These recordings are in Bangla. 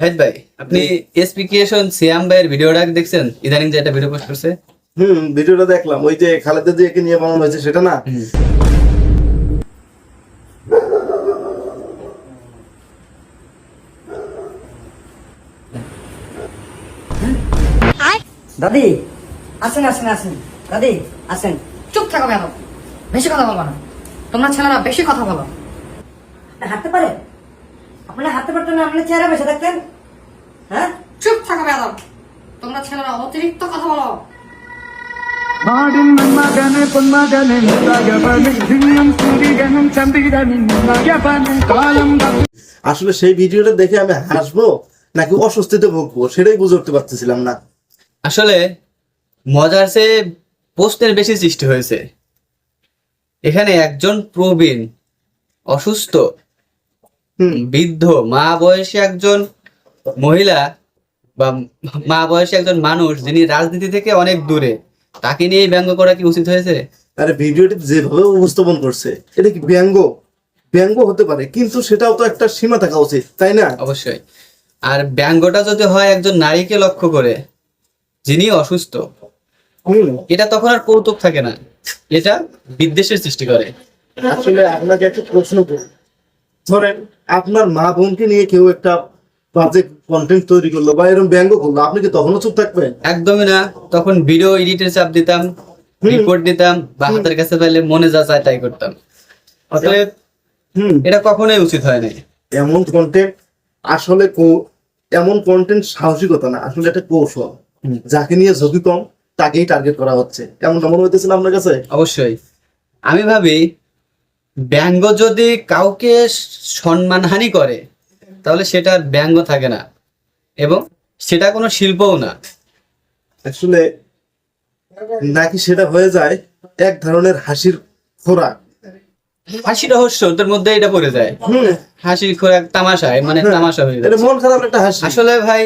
ভাই আপনি এসপিকেশন সিয়াম ভাইয়ের ভিডিওটা দেখছেন? ইদানিং যে একটা ভিডিও পোস্ট করছে। হুম ভিডিওটা দেখলাম। ওই যে খালেদা জিয়াকে নিয়ে বানানো হয়েছে সেটা না? দাদি আসেন আসেন আসেন। দাদি আসেন। চুপ থাকো বেশি কথা বলব না। তোমরা ছেলেরা বেশি কথা বলো। হাঁটতে পারেন আপনি হাঁটতে পারতেন না আপনি চেহারা বসে থাকতেন হ্যাঁ চুপ থাকো ম্যাডাম তোমরা ছেলেরা অতিরিক্ত কথা বলো ஆடும் மகனே பொன்மகனே முத்தகவனே சின்னம் சூரியனும் சந்திரனும் மகபனும் காலம் தப்பி আসলে সেই ভিডিওটা দেখে আমি হাসবো নাকি অস্বস্তিতে ভুগবো সেটাই বুঝে উঠতে পারতেছিলাম না আসলে মজার সে পোস্টের বেশি সৃষ্টি হয়েছে এখানে একজন প্রবীণ অসুস্থ হুম বৃদ্ধ মা বয়সী একজন মহিলা বা মা বয়সী একজন মানুষ যিনি রাজনীতি থেকে অনেক দূরে তাকে নিয়ে ব্যঙ্গ করা কি উচিত হয়েছে? আরে ভিডিওটি যেভাবে উপস্থাপন করছে এটা কি ব্যঙ্গ? ব্যঙ্গ হতে পারে কিন্তু সেটাও তো একটা সীমা থাকা উচিত তাই না? অবশ্যই। আর ব্যঙ্গটা যদি হয় একজন নারীকে লক্ষ্য করে যিনি অসুস্থ এটা তখন আর কৌতুক থাকে না এটা বিদ্বেষের সৃষ্টি করে। আসলে আপনাকে একটা প্রশ্ন করি। ধরেন আপনার মা বোনকে নিয়ে কেউ একটা বাজে কন্টেন্ট তৈরি করল বা এরকম ব্যঙ্গ করল আপনি কি তখনও চুপ থাকবেন? একদমই না। তখন ভিডিও এডিটের চাপ দিতাম রিপোর্ট দিতাম বা হাতের কাছে পাইলে মনে যা চায় তাই করতাম। অতএব হুম। এটা কখনোই উচিত হয় নাই। এমন কন্টেন্ট আসলে এমন কন্টেন্ট সাহসিকতা না আসলে এটা কৌশল। যাকে নিয়ে ঝুঁকি কম তাকেই টার্গেট করা হচ্ছে। এমনটা মনে হইতেছে না আপনার কাছে? অবশ্যই। আমি ভাবি ব্যঙ্গ যদি কাউকে সম্মানহানি করে তাহলে সেটা আর ব্যঙ্গ থাকে না এবং সেটা কোনো শিল্পও না। আসলে নাকি সেটা হয়ে যায় এক ধরনের হাসির খোরাক। হাসি রহস্য তোর মধ্যে এটা পড়ে যায়। হাসি খোরাক তামাশা মানে তামাশা হয়ে যায় মন খারাপ একটা হাসি। আসলে ভাই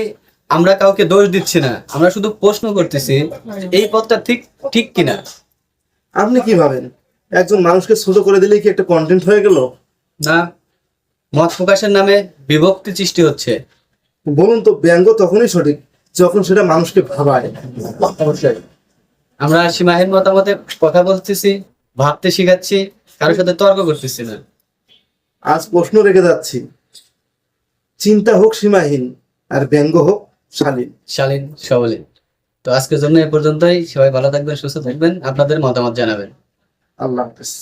আমরা কাউকে দোষ দিচ্ছি না আমরা শুধু প্রশ্ন করতেছি এই পথটা ঠিক ঠিক কিনা। আপনি কি ভাবেন? একজন মানুষকে ছোট করে দিলে কি একটা কন্টেন্ট হয়ে গেল? না মত প্রকাশের নামে বিভক্তি সৃষ্টি হচ্ছে। বলুন তো ব্যঙ্গ তখনই সঠিক যখন সেটা মানুষকে ভাবায়। অবশ্যই। আমরা সীমাহীন মতামতে কথা বলতেছি ভাবতে শিখাচ্ছি কারোর সাথে তর্ক করতেছি না। আজ প্রশ্ন রেখে যাচ্ছি। চিন্তা হোক সীমাহীন আর ব্যঙ্গ হোক শালীন। শালীন সবলীন। তো আজকের জন্য এ পর্যন্তই। সবাই ভালো থাকবেন সুস্থ থাকবেন। আপনাদের মতামত জানাবেন। আল্লাহ হাফেজ।